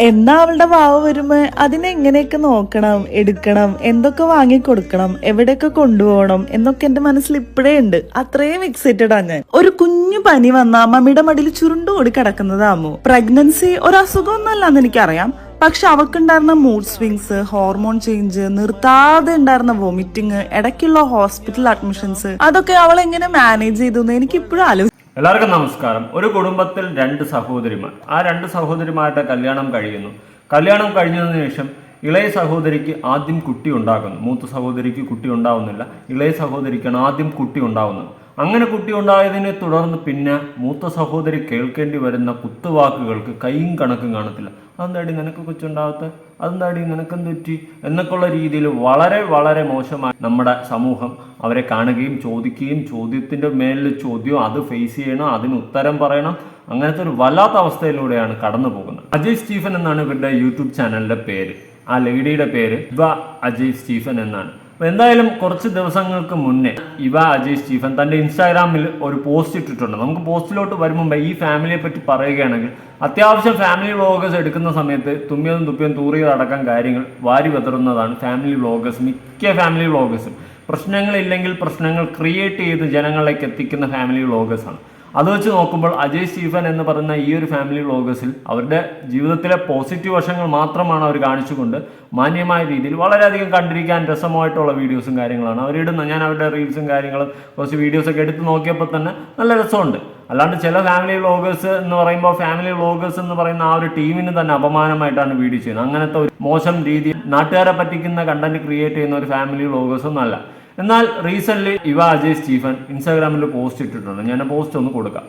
എന്നാ അവളുടെ വാവ് വരുമ്പോ അതിനെ എങ്ങനെയൊക്കെ നോക്കണം എടുക്കണം എന്തൊക്കെ വാങ്ങി കൊടുക്കണം എവിടെയൊക്കെ കൊണ്ടുപോകണം എന്നൊക്കെ എന്റെ മനസ്സിൽ ഇപ്പോഴേ ഉണ്ട്. അത്രയും എക്സൈറ്റഡ് ആണ് ഞാൻ. ഒരു കുഞ്ഞു പനി വന്ന മമ്മിയുടെ മടിയിൽ ചുരുണ്ടുകൂടി കിടക്കുന്നതാമോ പ്രഗ്നൻസി ഒരു അസുഖമൊന്നുമല്ലെന്ന് എനിക്കറിയാം. പക്ഷെ അവക്കുണ്ടായിരുന്ന മൂഡ് സ്വിങ്സ് ഹോർമോൺ ചേഞ്ച് നിർത്താതെ ഉണ്ടായിരുന്ന വോമിറ്റിങ് ഇടയ്ക്കുള്ള ഹോസ്പിറ്റൽ അഡ്മിഷൻസ് അതൊക്കെ അവൾ എങ്ങനെ മാനേജ് ചെയ്തു എന്ന് എനിക്ക് ഇപ്പോഴും ആലോചിച്ചു എല്ലാവർക്കും നമസ്കാരം. ഒരു കുടുംബത്തിൽ രണ്ട് സഹോദരിമാർ. ആ രണ്ട് സഹോദരിമാരുടെ കല്യാണം കഴിയുന്നു. കല്യാണം കഴിഞ്ഞതിന് ശേഷം ഇളയ സഹോദരിക്ക് ആദ്യം കുട്ടി ഉണ്ടാകുന്നു. മൂത്ത സഹോദരിക്ക് കുട്ടി ഉണ്ടാവുന്നില്ല. ഇളയ സഹോദരിക്കാണ് ആദ്യം കുട്ടി ഉണ്ടാവുന്നത്. അങ്ങനെ കുട്ടി ഉണ്ടായതിനെ തുടർന്ന് പിന്നെ മൂത്ത സഹോദരി കേൾക്കേണ്ടി വരുന്ന കുത്തുവാക്കുകൾക്ക് കൈയും കണക്കും കാണത്തില്ല. അതെന്താടി നിനക്ക് കൊച്ചുണ്ടാകത്ത് അതെന്താടി നിനക്കെന്ത് പറ്റി? എന്നൊക്കെയുള്ള രീതിയിൽ വളരെ വളരെ മോശമായി നമ്മുടെ സമൂഹം അവരെ കാണുകയും ചോദിക്കുകയും ചോദ്യത്തിന്റെ മേലിൽ ചോദ്യം അത് ഫേസ് ചെയ്യണം അതിന് ഉത്തരം പറയണം. അങ്ങനത്തെ ഒരു വല്ലാത്ത അവസ്ഥയിലൂടെയാണ് കടന്നു പോകുന്നത്. അജയ് സ്റ്റീഫൻ എന്നാണ് ഇവരുടെ യൂട്യൂബ് ചാനലിന്റെ പേര്. ആ ലേഡിയുടെ പേര് ഇവ അജയ് സ്റ്റീഫൻ എന്നാണ്. എന്തായാലും കുറച്ച് ദിവസങ്ങൾക്ക് മുന്നേ ഇവ അജയ് സ്റ്റീഫൻ തന്റെ ഇൻസ്റ്റാഗ്രാമിൽ ഒരു പോസ്റ്റ് ഇട്ടിട്ടുണ്ട്. നമുക്ക് പോസ്റ്റിലോട്ട് വരുമ്പോൾ ഈ ഫാമിലിയെ പറ്റി പറയുകയാണെങ്കിൽ അത്യാവശ്യം ഫാമിലി വ്ളോഗേഴ്സ് എടുക്കുന്ന സമയത്ത് തുമ്മിയതും തുപ്പിയതും തൂറിയതും അടക്കം കാര്യങ്ങൾ വാരി വെതറുന്നതാണ് ഫാമിലി വ്ളോഗേഴ്സ് മിക്ക ഫാമിലി വ്ളോഗേഴ്സും. പ്രശ്നങ്ങളില്ലെങ്കിൽ പ്രശ്നങ്ങൾ ക്രിയേറ്റ് ചെയ്ത് ജനങ്ങളിലേക്ക് എത്തിക്കുന്ന ഫാമിലി വ്ളോഗേഴ്സാണ്. അത് വെച്ച് നോക്കുമ്പോൾ അജയ് സ്റ്റീഫൻ എന്ന് പറയുന്ന ഈ ഒരു ഫാമിലി വ്ളോഗേഴ്സിൽ അവരുടെ ജീവിതത്തിലെ പോസിറ്റീവ് വശങ്ങൾ മാത്രമാണ് അവർ കാണിച്ചുകൊണ്ട് മാന്യമായ രീതിയിൽ വളരെയധികം കണ്ടിരിക്കാൻ രസമായിട്ടുള്ള വീഡിയോസും കാര്യങ്ങളാണ്. അവരിടുന്ന ഞാൻ അവരുടെ റീൽസും കാര്യങ്ങളും കുറച്ച് വീഡിയോസൊക്കെ എടുത്ത് നോക്കിയപ്പോൾ തന്നെ നല്ല രസമുണ്ട്. അല്ലാണ്ട് ചില ഫാമിലി വ്ളോഗേഴ്സ് എന്ന് പറയുമ്പോൾ ഫാമിലി വ്ളോഗേഴ്സ് എന്ന് പറയുന്ന ആ ഒരു ടീമിന് തന്നെ അപമാനമായിട്ടാണ് വീഡിയോ ചെയ്യുന്നത്. അങ്ങനത്തെ ഒരു മോശം രീതിയിൽ നാട്ടുകാരെ പറ്റിക്കുന്ന കണ്ടന്റ് ക്രിയേറ്റ് ചെയ്യുന്ന ഒരു ഫാമിലി വ്ളോഗേഴ്സ് ഒന്നും അല്ല. എന്നാൽ റീസെന്റ് ഇവ അജയ് സ്റ്റീഫൻ ഇൻസ്റ്റാഗ്രാമിൽ പോസ്റ്റ് ഇട്ടിട്ടുണ്ട്. ഞാൻ പോസ്റ്റ് ഒന്ന് കൊടുക്കാം.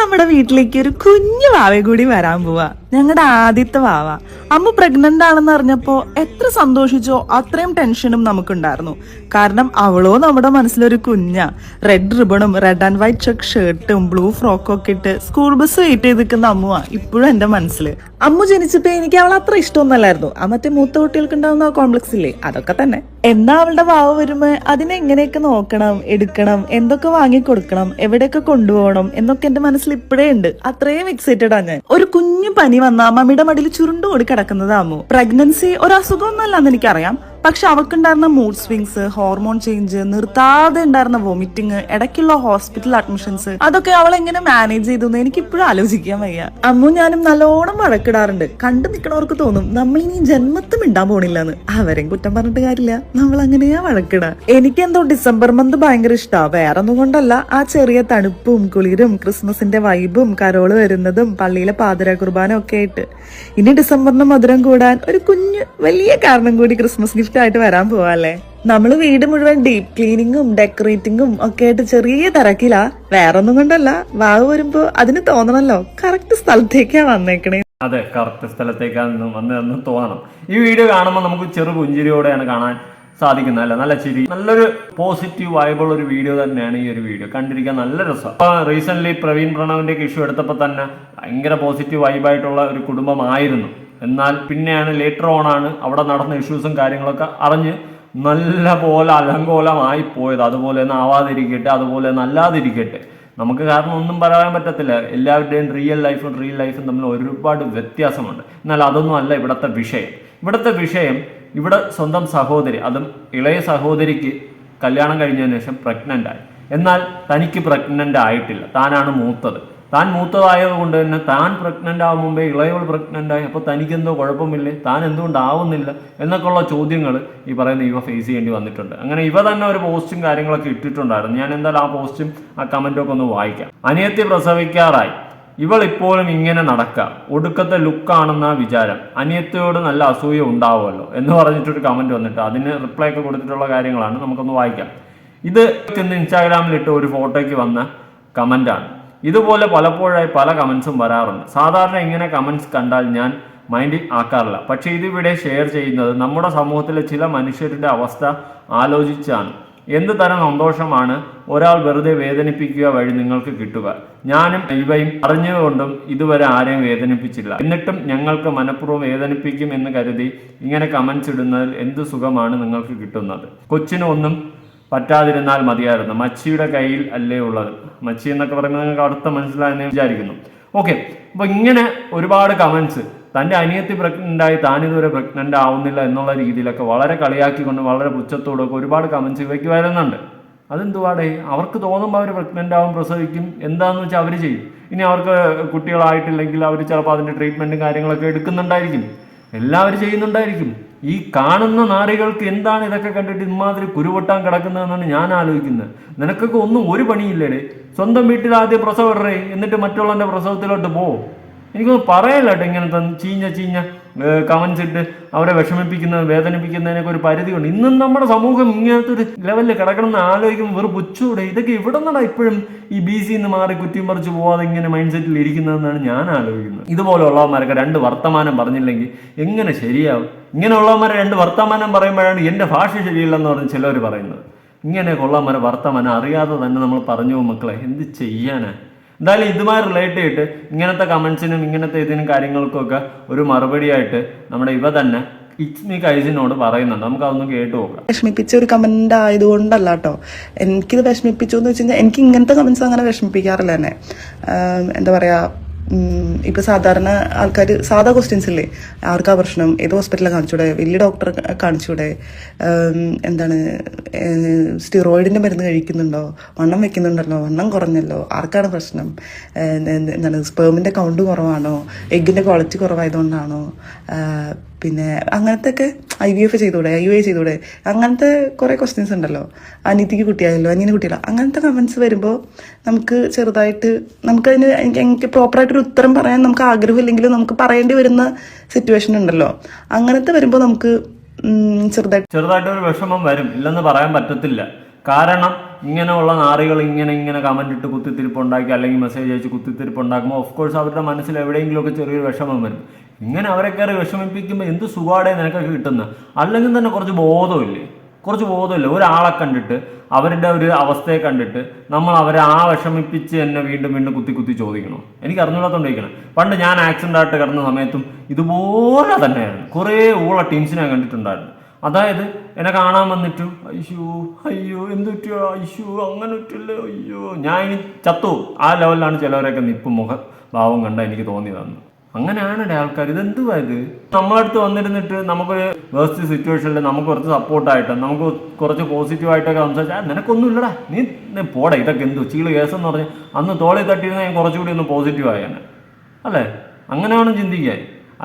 നമ്മുടെ വീട്ടിലേക്ക് ഒരു കുഞ്ഞു വാവേ കൂടി വരാൻ പോവാ. ഞങ്ങളുടെ ആദ്യത്തെ വാവ. അമ്മ പ്രഗ്നന്റ് ആണെന്ന് അറിഞ്ഞപ്പോ എത്ര സന്തോഷിച്ചോ അത്രയും ടെൻഷനും നമുക്കുണ്ടായിരുന്നു. കാരണം അവളോ നമ്മുടെ മനസ്സിലൊരു കുഞ്ഞ. റെഡ് റിബണും റെഡ് ആൻഡ് വൈറ്റ് ചെക്ക് ഷർട്ടും ബ്ലൂ ഫ്രോക്കും ഒക്കെ ഇട്ട് സ്കൂൾ ബസ് വെയിറ്റ് ചെയ്ത് നിൽക്കുന്ന അമ്മുവാ ഇപ്പോഴും എന്റെ മനസ്സിൽ അമ്മു ജനിച്ചപ്പോ എനിക്ക് അവൾ അത്ര ഇഷ്ടമൊന്നുമല്ലായിരുന്നു. ആ മറ്റേ മൂത്ത കുട്ടികൾക്ക് ഉണ്ടാവുന്ന കോംപ്ലക്സ് ഇല്ലേ? അതൊക്കെ തന്നെ. എന്നാ അവളുടെ വാവ് വരുമ്പോ അതിനെ എങ്ങനെയൊക്കെ നോക്കണം എടുക്കണം എന്തൊക്കെ വാങ്ങിക്കൊടുക്കണം എവിടെയൊക്കെ കൊണ്ടുപോകണം എന്നൊക്കെ എന്റെ മനസ്സിൽ ഇപ്പോഴേ ഉണ്ട്. അത്രയും എക്സൈറ്റഡാണ് ഞാൻ. ഒരു കുഞ്ഞു പനി വന്ന മമ്മിയുടെ മടിയിൽ ചുരുണ്ടോടി കിടക്കുന്നതാമോ? പ്രഗ്നൻസി ഒരു അസുഖമൊന്നുമല്ലെന്ന് എനിക്കറിയാം. പക്ഷെ അവൾക്കുണ്ടായിരുന്ന മൂഡ് സ്വിങ്സ് ഹോർമോൺ ചേഞ്ച് നിർത്താതെ ഉണ്ടായിരുന്ന വോമിറ്റിംഗ് ഇടയ്ക്കുള്ള ഹോസ്പിറ്റൽ അഡ്മിഷൻസ് അതൊക്കെ അവൾ എങ്ങനെ മാനേജ് ചെയ്തു എന്ന് എനിക്ക് ഇപ്പോഴും ആലോചിക്കാൻ വയ്യ. അമ്മു ഞാനും നല്ലോണം വഴക്കിടാറുണ്ട്. കണ്ടു നിൽക്കണവർക്ക് തോന്നും നമ്മൾ ഇനി ജന്മത്തും മിണ്ടാൻ പോണില്ലെന്ന്. അവരെയും കുറ്റം പറഞ്ഞിട്ട് കാര്യമില്ല. നമ്മൾ അങ്ങനെയാ വഴക്കിട. എനിക്കെന്തോ ഡിസംബർ മന്ത് ഭയങ്കര ഇഷ്ടാ. വേറെ ഒന്നും കൊണ്ടല്ല. ആ ചെറിയ തണുപ്പും കുളിരും ക്രിസ്മസിന്റെ വൈബും കരോൾ വരുന്നതും പള്ളിയിലെ പാതിര കുർബാന ഒക്കെ ആയിട്ട്. ഇനി ഡിസംബറിന് മധുരം കൂടാൻ ഒരു കുഞ്ഞു വലിയ കാരണം കൂടി ക്രിസ്മസ് ഗിഫ്റ്റ് ആയിട്ട് വരാൻ പോവാല്ലേ നമ്മൾ വീട് മുഴുവൻ ഡീപ് ക്ലീനിങ്ങും ഡെക്കറേറ്റിംഗും ഒക്കെ ആയിട്ട് ചെറിയ തിരക്കിലാ. വേറൊന്നും കൊണ്ടല്ല. വാവ് വരുമ്പോ അതിന് തോന്നണല്ലോ. കറക്റ്റ് സ്ഥലത്തേക്കാ വന്നേക്കണേ. അതെ കറക്റ്റ് സ്ഥലത്തേക്കാണ് വന്നതെന്ന് തോന്നണം. ഈ വീഡിയോ കാണുമ്പോൾ നമുക്ക് ചെറു പുഞ്ചിരിയോടെയാണ് കാണാൻ സാധിക്കുന്നത് അല്ല? നല്ല ചിരി. നല്ലൊരു പോസിറ്റീവ് വൈബുള്ള ഒരു വീഡിയോ തന്നെയാണ് ഈ ഒരു വീഡിയോ. കണ്ടിരിക്കാൻ നല്ല രസം. അപ്പൊ റീസെന്റ് പ്രവീൺ പ്രണവിന്റെ ഇഷ്യൂ എടുത്തപ്പോൾ തന്നെ ഭയങ്കര പോസിറ്റീവ് വൈബായിട്ടുള്ള ഒരു കുടുംബമായിരുന്നു. എന്നാൽ പിന്നെയാണ് ലേറ്റർ ഓൺ ആണ് അവിടെ നടന്ന ഇഷ്യൂസും കാര്യങ്ങളൊക്കെ അറിഞ്ഞ് നല്ല പോലെ അലങ്കോലമായി പോയത്. അതുപോലെ ഒന്നും ആവാതിരിക്കട്ടെ അതുപോലെ തന്നെ അല്ലാതിരിക്കട്ടെ. നമുക്ക് കാരണം ഒന്നും പറയാൻ പറ്റത്തില്ല. എല്ലാവരുടെയും റിയൽ ലൈഫും റിയൽ ലൈഫും തമ്മിൽ ഒരുപാട് വ്യത്യാസമുണ്ട്. എന്നാൽ അതൊന്നും അല്ല ഇവിടുത്തെ വിഷയം. ഇവിടുത്തെ വിഷയം ഇവിടെ സ്വന്തം സഹോദരി അതും ഇളയ സഹോദരിക്ക് കല്യാണം കഴിഞ്ഞതിന് ശേഷം പ്രഗ്നന്റ് ആയി. എന്നാൽ തനിക്ക് പ്രഗ്നന്റ് ആയിട്ടില്ല. താനാണ് മൂത്തത്. താൻ മൂത്തതായത് കൊണ്ട് തന്നെ താൻ പ്രഗ്നന്റ് ആവും മുമ്പേ ഇളയവൾ പ്രഗ്നന്റ് ആയി. അപ്പോൾ തനിക്കെന്തോ കുഴപ്പമില്ലേ? താൻ എന്തുകൊണ്ട് ആവുന്നില്ല എന്നൊക്കെയുള്ള ചോദ്യങ്ങൾ ഈ പറയുന്ന ഇവ ഫേസ് ചെയ്യേണ്ടി വന്നിട്ടുണ്ട്. അങ്ങനെ ഇവ തന്നെ ഒരു പോസ്റ്റും കാര്യങ്ങളൊക്കെ ഇട്ടിട്ടുണ്ടായിരുന്നു. ഞാൻ എന്തായാലും ആ പോസ്റ്റും ആ കമന്റും ഒക്കെ ഒന്ന് വായിക്കാം. അനിയത്തി പ്രസവിക്കാറായി. ഇവൾ ഇപ്പോഴും ഇങ്ങനെ നടക്കുക ഒടുക്കത്തെ ലുക്കാണെന്ന വിചാരം. അനിയത്തിയോട് നല്ല അസൂയ ഉണ്ടാവുമല്ലോ എന്ന് പറഞ്ഞിട്ടൊരു കമന്റ് വന്നിട്ട് അതിന് റിപ്ലൈ ഒക്കെ കൊടുത്തിട്ടുള്ള കാര്യങ്ങളാണ്. നമുക്കൊന്ന് വായിക്കാം. ഇത് ഇന്ന് ഇൻസ്റ്റാഗ്രാമിലിട്ട് ഒരു ഫോട്ടോയ്ക്ക് വന്ന കമന്റാണ് ഇതുപോലെ പലപ്പോഴായി പല കമൻസും വരാറുണ്ട്. സാധാരണ ഇങ്ങനെ കമൻസ് കണ്ടാൽ ഞാൻ മൈൻഡിൽ ആക്കാറില്ല. പക്ഷേ ഇതിവിടെ ഷെയർ ചെയ്യുന്നത് നമ്മുടെ സമൂഹത്തിലെ ചില മനുഷ്യരുടെ അവസ്ഥ ആലോചിച്ചാണ്. എന്ത് തരം സന്തോഷമാണ് ഒരാൾ വെറുതെ വേദനിപ്പിക്കുക വഴി നിങ്ങൾക്ക് കിട്ടുക? ഞാനും ഇവയും അറിഞ്ഞുകൊണ്ടും ഇതുവരെ ആരെയും വേദനിപ്പിച്ചില്ല എന്നിട്ടും ഞങ്ങൾക്ക് മനഃപൂർവം വേദനിപ്പിക്കും എന്ന് കരുതി ഇങ്ങനെ കമൻസ് ഇടുന്നതിൽ എന്ത് സുഖമാണ് നിങ്ങൾക്ക് കിട്ടുന്നത്? കൊച്ചിനൊന്നും പറ്റാതിരുന്നാൽ മതിയായിരുന്നു. മച്ചിയുടെ കയ്യിൽ അല്ലേ ഉള്ളത്? മച്ചി എന്നൊക്കെ പറയുമ്പോൾ നിങ്ങൾക്ക് അടുത്ത മനസ്സിലായെന്ന് വിചാരിക്കുന്നു. ഓക്കെ അപ്പോൾ ഇങ്ങനെ ഒരുപാട് കമന്റ്സ് തന്റെ അനിയത്തി പ്രഗ്നന്റ് ആയി താനിതുവരെ പ്രഗ്നന്റ് ആവുന്നില്ല എന്നുള്ള രീതിയിലൊക്കെ വളരെ കളിയാക്കിക്കൊണ്ട് വളരെ പുച്ഛത്തോടൊക്കെ ഒരുപാട് കമന്റ്സ് ഇവയ്ക്ക് വരുന്നുണ്ട്. അതെന്തുവാടേ? അവർക്ക് തോന്നുമ്പോൾ അവർ പ്രഗ്നന്റ് ആവും പ്രസവിക്കും. എന്താന്ന് വെച്ചാൽ അവർ ചെയ്യും. ഇനി അവർക്ക് കുട്ടികളായിട്ടില്ലെങ്കിൽ അവർ ചിലപ്പോൾ അതിന്റെ ട്രീറ്റ്മെന്റും കാര്യങ്ങളൊക്കെ എടുക്കുന്നുണ്ടായിരിക്കും. എല്ലാവരും ചെയ്യുന്നുണ്ടായിരിക്കും. ഈ കാണുന്ന നാറികൾക്ക് എന്താണ് ഇതൊക്കെ കണ്ടിട്ട് ഇമാതിരി കുരുവട്ടാൻ കിടക്കുന്നതെന്നാണ് ഞാൻ ആലോചിക്കുന്നത്. നിനക്കൊക്കെ ഒന്നും ഒരു പണിയില്ലേടേ? സ്വന്തം വീട്ടിൽ ആദ്യം പ്രസവം ഇടറേ എന്നിട്ട് മറ്റുള്ളവന്റെ പ്രസവത്തിലോട്ട് പോ. എനിക്കൊന്നും പറയല്ല ഇങ്ങനെ ചീഞ്ഞ ചീഞ്ഞ കമൻസ് ഇട്ട് അവരെ വിഷമിപ്പിക്കുന്ന വേദനിപ്പിക്കുന്നതിനൊക്കെ ഒരു പരിധി ഉണ്ട് ഇന്നും നമ്മുടെ സമൂഹം ഇങ്ങനത്തെ ഒരു ലെവലിൽ കിടക്കണം എന്ന് ആലോചിക്കും വെറും പുച്ചൂടെ ഇതൊക്കെ ഇവിടെ നിന്നാണ് ഇപ്പോഴും ഈ ബി സി നിന്ന് മാറി കുറ്റിയും പറിച്ച് പോവാതെ ഇങ്ങനെ മൈൻഡ് സെറ്റിൽ ഇരിക്കുന്നതെന്നാണ് ഞാൻ ആലോചിക്കുന്നത്. ഇതുപോലെയുള്ളവന്മാരൊക്കെ രണ്ട് വർത്തമാനം പറഞ്ഞില്ലെങ്കിൽ എങ്ങനെ ശരിയാവും? ഇങ്ങനെയുള്ളവന്മാരെ രണ്ട് വർത്തമാനം പറയുമ്പോഴാണ് എന്റെ ഭാഷ ശരിയില്ലെന്ന് പറഞ്ഞ് ചിലവർ പറയുന്നത്. ഇങ്ങനെയൊക്കെ ഉള്ളവന്മാരെ വർത്തമാനം അറിയാതെ തന്നെ നമ്മൾ പറഞ്ഞു മക്കളെ എന്ത് ചെയ്യാനാ? എന്തായാലും ഇതുമായി റിലേറ്റ് ചെയ്തിട്ട് ഇങ്ങനത്തെ കമൻസിനും ഇങ്ങനത്തെ ഇതിനും കാര്യങ്ങൾക്കൊക്കെ ഒരു മറുപടിയായിട്ട് നമ്മുടെ ഇവ തന്നെ ഇറ്റ്സ് മീ കൈസിനോട് പറയുന്നുണ്ട്. നമുക്ക് കേട്ടു നോക്കാം. വിഷമിപ്പിച്ച ഒരു കമന്റ് ആയതുകൊണ്ടല്ല കേട്ടോ എനിക്കിത് വിഷമിപ്പിച്ചു എന്ന് വെച്ച് കഴിഞ്ഞാൽ എനിക്ക് ഇങ്ങനത്തെ കമന്റ്സ് അങ്ങനെ വിഷമിപ്പിക്കാറില്ല തന്നെ എന്താ പറയാ ഉം, ഇപ്പൊ സാധാരണ ആൾക്കാർ സാധാ ക്വസ്റ്റ്യൻസ് ഇല്ലേ? ആർക്കാ പ്രശ്നം? ഏത് ഹോസ്പിറ്റലിൽ കാണിച്ചൂടെ? വലിയ ഡോക്ടറെ കാണിച്ചൂടെ? എന്താണ് സ്റ്റിറോയിഡിന്റെ മരുന്ന് കഴിക്കുന്നുണ്ടോ? വണ്ണം വെക്കുന്നുണ്ടല്ലോ? വണ്ണം കുറഞ്ഞല്ലോ? ആർക്കാണ് പ്രശ്നം? എന്താണ് സ്പേമിന്റെ കൗണ്ട് കുറവാണോ? എഗ്ഗിന്റെ ക്വാളിറ്റി കുറവായതുകൊണ്ടാണോ? പിന്നെ അങ്ങനത്തെ ഒക്കെ ഐ വി എഫ് ചെയ്തൂടെ ഐ യു ഐ ചെയ്തൂടെ അങ്ങനത്തെ കുറേ ക്വസ്റ്റ്യൻസ് ഉണ്ടല്ലോ. അനിയത്തിക്ക് കുട്ടിയായല്ലോ അനിയന് കുട്ടിയല്ലോ അങ്ങനത്തെ കമൻസ് വരുമ്പോൾ നമുക്ക് ചെറുതായിട്ട് നമുക്കതിന് എനിക്ക് പ്രോപ്പറായിട്ടൊരു ഉത്തരം പറയാൻ നമുക്ക് ആഗ്രഹമില്ലെങ്കിലും നമുക്ക് പറയേണ്ടി വരുന്ന സിറ്റുവേഷൻ ഉണ്ടല്ലോ. അങ്ങനത്തെ വരുമ്പോൾ നമുക്ക് ചെറുതായിട്ട് ചെറുതായിട്ട് ഒരു വിഷമം വരും. ഇല്ലെന്ന് പറയാൻ പറ്റത്തില്ല. കാരണം ഇങ്ങനെയുള്ള നാറികൾ ഇങ്ങനെ ഇങ്ങനെ കമന്റ് ഇട്ട് കുത്തിത്തിരിപ്പ് ഉണ്ടാക്കി അല്ലെങ്കിൽ മെസ്സേജ് അയച്ച് കുത്തിത്തിരിപ്പ് ഉണ്ടാക്കുമ്പോൾ ഓഫ് കോഴ്സ് അവരുടെ മനസ്സിൽ എവിടെയെങ്കിലുമൊക്കെ ചെറിയൊരു വിഷമം വരും. ഇങ്ങനെ അവരെ കയറി വിഷമിപ്പിക്കുമ്പോൾ എന്ത് സുഖാടെ നിനക്കൊക്കെ കിട്ടുന്നത് അല്ലെങ്കിൽ തന്നെ കുറച്ച് ബോധമില്ലേ? കുറച്ച് ബോധമില്ല? ഒരാളെ കണ്ടിട്ട് അവരുടെ ഒരു അവസ്ഥയെ കണ്ടിട്ട് നമ്മൾ അവരെ ആ വിഷമിപ്പിച്ച് എന്നെ വീണ്ടും വീണ്ടും കുത്തി കുത്തി ചോദിക്കണോ. എനിക്ക് അറിഞ്ഞൂടാത്തോണ്ടിരിക്കണം പണ്ട് ഞാൻ ആക്സിഡന്റ് ആയിട്ട് കിടന്ന സമയത്തും ഇതുപോലെ തന്നെയാണ് കുറേ ഊള ടീംസിനെ കണ്ടിട്ടുണ്ടായിരുന്നു. അതായത് എന്നെ കാണാൻ വന്നിട്ട്. അയ്യോ അയ്യോ എന്ത് പറ്റിയോ അയ്യോ അങ്ങനെ പറ്റില്ല. അയ്യോ. ഞാൻ ഇനി ചത്തു. ആ ലെവലിലാണ് ചിലവരൊക്കെ നിപ്പ് മുഖ ഭാവം കണ്ട എനിക്ക് തോന്നി തോന്നിയതെന്ന് അങ്ങനെയാണ് ആൾക്കാർ ഇതെന്തുവാ ഇത്? നമ്മളടുത്ത് വന്നിരുന്നിട്ട് നമുക്കൊരു വേസ്റ്റ് സിറ്റുവേഷനിൽ നമുക്ക് കുറച്ച് സപ്പോർട്ടായിട്ട് നമുക്ക് കുറച്ച് പോസിറ്റീവായിട്ടൊക്കെ സംസാരിച്ചാൽ നിനക്കൊന്നും ഇല്ലടാ നീ പോടെ. ഇതൊക്കെ എന്തു? ചീൾ കേസെന്ന് പറഞ്ഞ് അന്ന് തോളി തട്ടിയിരുന്ന ഞാൻ കുറച്ചുകൂടി ഒന്ന് പോസിറ്റീവ് ആയാണ് അല്ലേ? അങ്ങനെയാണ് ചിന്തിക്കുക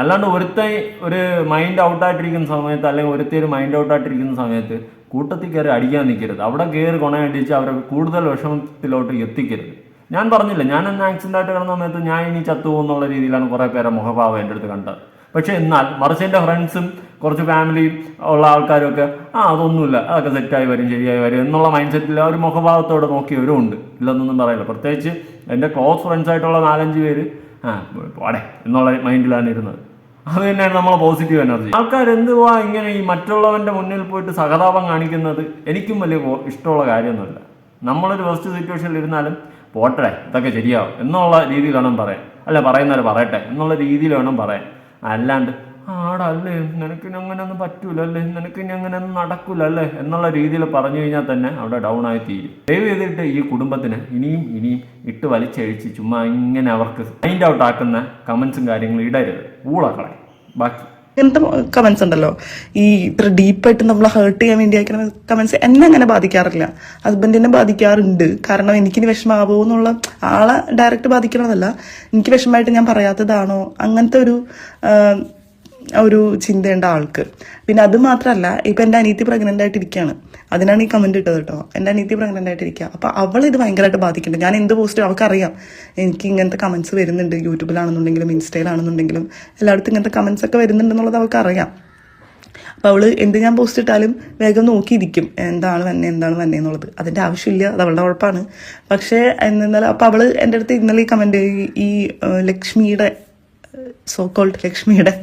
അല്ലാണ്ട് ഒരുത്തൻ ഒരു മൈൻഡ് ഔട്ടായിട്ടിരിക്കുന്ന സമയത്ത് അല്ലെങ്കിൽ ഒരുത്തേ ഒരു മൈൻഡ് ഔട്ടായിട്ടിരിക്കുന്ന സമയത്ത് കൂട്ടത്തിൽ കയറി അടിക്കാൻ നിൽക്കരുത്. അവിടെ കയറി കൊണയടിച്ച് അവരെ കൂടുതൽ വിഷമത്തിലോട്ട് എത്തിക്കരുത്. ഞാൻ പറഞ്ഞില്ല ഞാൻ എന്നെ ആക്സിഡന്റ് ആയിട്ട് കിടന്ന സമയത്ത് ഞാൻ ഇനി ചത്തുപോകും എന്നുള്ള രീതിയിലാണ് കുറേ പേരെ മുഖഭാവം എന്റെ അടുത്ത് കണ്ടത്. പക്ഷേ എന്നാൽ മറിച്ച് എന്റെ ഫ്രണ്ട്സും കുറച്ച് ഫാമിലി ഉള്ള ആൾക്കാരൊക്കെ ആ അതൊന്നുമില്ല അതൊക്കെ സെറ്റായി വരും ശരിയായി വരും എന്നുള്ള മൈൻഡ് സെറ്റിൽ ആ ഒരു മുഖഭാവത്തോടെ നോക്കിയവരും ഉണ്ട്. ഇല്ലെന്നൊന്നും പറയില്ല. പ്രത്യേകിച്ച് എന്റെ ക്ലോസ് ഫ്രണ്ട്സ് ആയിട്ടുള്ള നാലഞ്ച് പേര് ആ പോടെ എന്നുള്ള മൈൻഡിലാണ് ഇരുന്നത്. അത് തന്നെയാണ് നമ്മളെ പോസിറ്റീവ് എനർജി ആൾക്കാർ എന്തുവാ ഇങ്ങനെ ഈ മറ്റുള്ളവന്റെ മുന്നിൽ പോയിട്ട് സഹതാപം കാണിക്കുന്നത്? എനിക്കും വലിയ ഇഷ്ടമുള്ള കാര്യമൊന്നുമില്ല. നമ്മളൊരു ഫസ്റ്റ് സിറ്റുവേഷനിൽ ഇരുന്നാലും പോട്ടെ ഇതൊക്കെ ശരിയാവും. എന്നുള്ള രീതിയിൽ വേണം പറയാൻ. അല്ല പറയുന്നവരെ പറയട്ടെ. എന്നുള്ള രീതിയിൽ വേണം പറയാൻ. അല്ലാണ്ട് ആടാ അല്ലേ? നിനക്ക് ഇനി അങ്ങനെയൊന്നും പറ്റൂല അല്ലേ? നിനക്ക് ഇനി അങ്ങനെയൊന്നും നടക്കൂല അല്ലേ? എന്നുള്ള രീതിയിൽ പറഞ്ഞു കഴിഞ്ഞാൽ തന്നെ അവിടെ ഡൗൺ ആയി തീരും. ദയവ് ചെയ്തിട്ട് ഈ കുടുംബത്തിന് ഇനിയും ഇനിയും ഇട്ട് വലിച്ചഴിച്ച് ചുമ്മാ ഇങ്ങനെ അവർക്ക് മൈൻഡ് ഔട്ട് ആക്കുന്ന കമന്റ്സും കാര്യങ്ങളും ഇടരുത്. ഊളക്കളെ ബാക്കി. ഇങ്ങനത്തെ കമന്റ്സ് ഉണ്ടല്ലോ. ഈ ഇത്ര ഡീപ്പായിട്ട് നമ്മളെ ഹേർട്ട് ചെയ്യാൻ വേണ്ടി അയക്കുന്ന കമന്റ്സ് എന്നെ അങ്ങനെ ബാധിക്കാറില്ല. ഹസ്ബൻഡിനെ ബാധിക്കാറുണ്ട്. കാരണം എനിക്കിനി വിഷമാവോ എന്നുള്ള ആളെ ഡയറക്റ്റ് ബാധിക്കണതല്ല. എനിക്ക് വിഷമമായിട്ട് ഞാൻ പറയാത്തതാണോ? അങ്ങനത്തെ ഒരു ഒരു ചിന്തയുണ്ട് ആൾക്ക്. പിന്നെ അത് മാത്രമല്ല ഇപ്പൊ എന്റെ അനീതി പ്രഗ്നന്റ് ആയിട്ടിരിക്കുകയാണ് അതിനാണ് ഈ കമന്റ് ഇട്ടത് കേട്ടോ. എന്റെ അനീതി പ്രഗ്നന്റ് ആയിട്ടിരിക്കുക അപ്പോൾ അവൾ ഇത് ഭയങ്കരമായിട്ട് ബാധിക്കുന്നുണ്ട് ഞാൻ എന്ത് പോസ്റ്റ് അവൾക്കറിയാം. എനിക്ക് ഇങ്ങനത്തെ കമന്റ്സ് വരുന്നുണ്ട്. യൂട്യൂബിലാണെന്നുണ്ടെങ്കിലും ഇൻസ്റ്റയിലാണെന്നുണ്ടെങ്കിലും എല്ലായിടത്തും ഇങ്ങനത്തെ കമന്റ്സ് ഒക്കെ വരുന്നുണ്ടെന്നുള്ളത് അവൾക്കറിയാം. അപ്പോൾ അവൾ എന്ത് ഞാൻ പോസ്റ്റ് ഇട്ടാലും വേഗം നോക്കിയിരിക്കും. എന്താണ് വന്നെ എന്താണ് വന്നെ എന്നുള്ളത്. അതിന്റെ ആവശ്യമില്ല. അത് അവളുടെ കുഴപ്പമാണ് പക്ഷേ എന്നാൽ അപ്പോൾ അവൾ എന്റെ അടുത്ത് ഇന്നലെ ഈ കമന്റ് ഈ ലക്ഷ്മിയുടെ സോ കോൾഡ് ലക്ഷ്മിയുടെ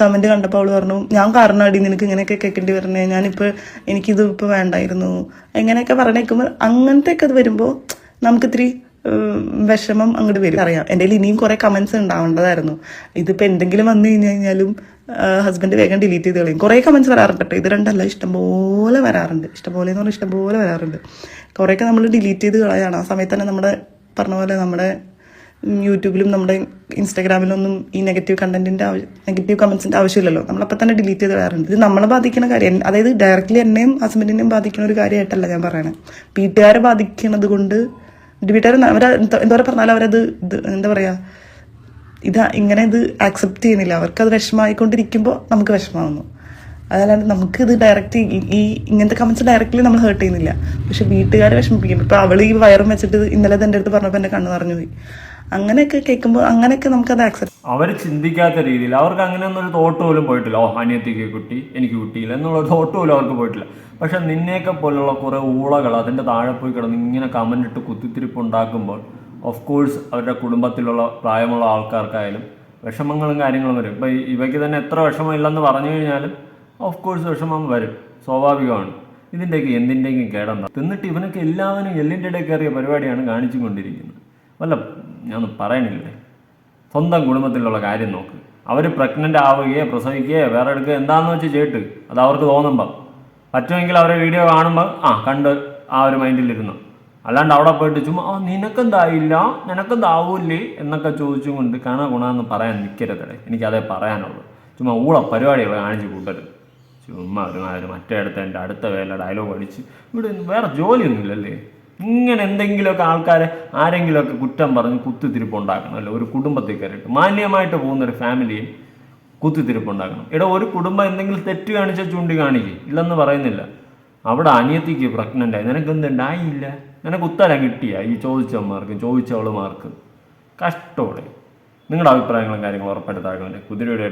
കമന്റ് കണ്ടപ്പോൾ അവൾ പറഞ്ഞു ഞാൻ കാരണം അടി നിനക്ക് ഇങ്ങനെയൊക്കെ കേൾക്കേണ്ടി വരണേ. ഞാനിപ്പോൾ എനിക്കിത് ഇപ്പോൾ വേണ്ടായിരുന്നു. എങ്ങനെയൊക്കെ പറഞ്ഞേക്കുമ്പോൾ അങ്ങനത്തെ ഒക്കെ അത് വരുമ്പോൾ നമുക്ക് ഇത്തിരി വിഷമം അങ്ങോട്ട് വരും. അറിയാം എന്റെ ഇനിയും കുറെ കമന്റ്സ് ഉണ്ടാവേണ്ടതായിരുന്നു. ഇതിപ്പോ എന്തെങ്കിലും വന്നു കഴിഞ്ഞു കഴിഞ്ഞാലും ഹസ്ബൻഡ് വേഗം ഡിലീറ്റ് ചെയ്ത് കളയും. കുറേ കമന്റ്സ് വരാറുണ്ട് കേട്ടോ. ഇത് രണ്ടല്ല ഇഷ്ടംപോലെ വരാറുണ്ട്. ഇഷ്ടംപോലെ എന്ന് പറഞ്ഞാൽ ഇഷ്ടംപോലെ വരാറുണ്ട്. കുറേയൊക്കെ നമ്മൾ ഡിലീറ്റ് ചെയ്ത് കളയാണ്. ആ സമയത്ത് തന്നെ നമ്മുടെ പറഞ്ഞ പോലെ നമ്മുടെ യൂട്യൂബിലും നമ്മുടെ ഇൻസ്റ്റാഗ്രാമിലൊന്നും ഈ നെഗറ്റീവ് കണ്ടന്റിന്റെ നെഗറ്റീവ് കമന്റ്സിന്റെ ആവശ്യമില്ലല്ലോ. നമ്മളപ്പോൾ തന്നെ ഡിലീറ്റ് ചെയ്ത് കളയാറുണ്ട് ഇത് നമ്മളെ ബാധിക്കുന്ന കാര്യം. അതായത് ഡയറക്റ്റ്ലി എന്നെയും ഹസ്ബൻഡിനെയും ബാധിക്കുന്ന ഒരു കാര്യമായിട്ടല്ല ഞാൻ പറയണത് വീട്ടുകാരെ ബാധിക്കുന്നത് കൊണ്ട് വീട്ടുകാർ അവർ എന്തോരം പറഞ്ഞാലും അവരത് എന്താ പറയാ ഇത് ഇങ്ങനെ ഇത് ആക്സെപ്റ്റ് ചെയ്യുന്നില്ല. അവർക്ക് അത് വിഷമമായിക്കൊണ്ടിരിക്കുമ്പോൾ നമുക്ക് വിഷമാവുന്നു അതല്ലാണ്ട് നമുക്ക് ഇത് ഡയറക്റ്റ് ഈ ഇങ്ങനത്തെ കമന്റ്സ് ഡയറക്റ്റ്ലി നമ്മൾ ഹേർട്ട് ചെയ്യുന്നില്ല. പക്ഷെ വീട്ടുകാരെ വിഷമിപ്പിക്കും ഇപ്പൊ അവൾ ഈ വയറും വെച്ചിട്ട് ഇന്നലെ എന്റെ അടുത്ത് പറഞ്ഞപ്പോൾ എന്റെ കണ്ണു നിറഞ്ഞു പോയി അങ്ങനെയൊക്കെ കേൾക്കുമ്പോൾ അങ്ങനെയൊക്കെ നമുക്കത് ആക്സെപ്റ്റ് അവർ ചിന്തിക്കാത്ത രീതിയിൽ അവർക്ക് അങ്ങനെയൊന്നും ഒരു തോട്ട് പോലും പോയിട്ടില്ല. ഓ അനിയത്തിക്ക് കുട്ടി എനിക്ക് കുട്ടിയില്ല എന്നുള്ള തോട്ട് പോലും അവർക്ക് പോയിട്ടില്ല. പക്ഷെ നിന്നെയൊക്കെ പോലുള്ള കുറേ ഊളകൾ അതിന്റെ താഴെ പോയി കിടന്ന് ഇങ്ങനെ കമന്റ് ഇട്ട് കുത്തിത്തിരിപ്പ് ഉണ്ടാക്കുമ്പോൾ ഓഫ് കോഴ്സ് അവരുടെ കുടുംബത്തിലുള്ള പ്രായമുള്ള ആൾക്കാർക്കായാലും വിഷമങ്ങളും കാര്യങ്ങളും വരും. ഇപ്പം ഇവയ്ക്ക് തന്നെ എത്ര വിഷമം ഇല്ലെന്ന് പറഞ്ഞു കഴിഞ്ഞാലും ഓഫ് കോഴ്സ് വിഷമം വരും. സ്വാഭാവികമാണ്. ഇതിന്റെയൊക്കെ എന്തിന്റെയും കേടെന്താ? തിന്നിട്ട് ഇവനൊക്കെ എല്ലാവരും എല്ലിന്റെ ഇടയിൽ കയറിയ പരിപാടിയാണ് കാണിച്ചു കൊണ്ടിരിക്കുന്നത് വല്ല ഞാനൊന്നും പറയണില്ലേ? സ്വന്തം കുടുംബത്തിലുള്ള കാര്യം നോക്ക്. അവർ പ്രഗ്നന്റ് ആവുകയോ പ്രസവിക്കുകയോ വേറെ എടുക്കുക എന്താണെന്ന് വെച്ച് ചെയ്തിട്ട് അത് അവർക്ക് തോന്നുമ്പം. പറ്റുമെങ്കിൽ അവരെ വീഡിയോ കാണുമ്പോൾ ആ കണ്ട് ആ ഒരു മൈൻഡിലിരുന്നു അല്ലാണ്ട് അവിടെ പോയിട്ട് ചുമ്മാ ആ നിനക്കെന്തായില്ല? നിനക്കെന്താവൂല്ലേ? എന്നൊക്കെ ചോദിച്ചും കൊണ്ട് കാണാ ഗുണമെന്ന് പറയാൻ നിൽക്കരുതടേ എനിക്കതേ പറയാനുള്ളൂ. ചുമ്മാ ഊള പരിപാടികൾ കാണിച്ച് കൂട്ടരുത്. ചുമ്മാ ഒരു മറ്റേ അടുത്ത എന്റെ അടുത്ത വേല ഡയലോഗ് അടിച്ച്. ഇവിടെ വേറെ ജോലിയൊന്നുമില്ലല്ലേ? ഇങ്ങനെ എന്തെങ്കിലുമൊക്കെ ആൾക്കാരെ ആരെങ്കിലുമൊക്കെ കുറ്റം പറഞ്ഞ് കുത്തിത്തിരിപ്പുണ്ടാക്കണം അല്ലെ? ഒരു കുടുംബത്തിൽ കയറിയിട്ട്. മാന്യമായിട്ട് പോകുന്ന ഒരു ഫാമിലിയിൽ കുത്തിത്തിരിപ്പ് ഉണ്ടാക്കണം ഇവിടെ ഒരു കുടുംബം എന്തെങ്കിലും തെറ്റ് കാണിച്ചാൽ ചൂണ്ടി കാണിക്കുക ഇല്ലെന്ന് പറയുന്നില്ല. അവിടെ അനിയത്തിക്ക് പ്രഗ്നന്റ് ആയി. നിനക്ക് എന്തുണ്ടായില്ല നിനക്ക് ഉത്തരം കിട്ടിയ? ഈ ചോദിച്ചവന്മാർക്ക് ചോദിച്ചവളുമാർക്ക്. കഷ്ടോടെ. നിങ്ങളുടെ അഭിപ്രായങ്ങളും കാര്യങ്ങളും ഉറപ്പെടുത്താകണല്ലേ കുതിരയുടെ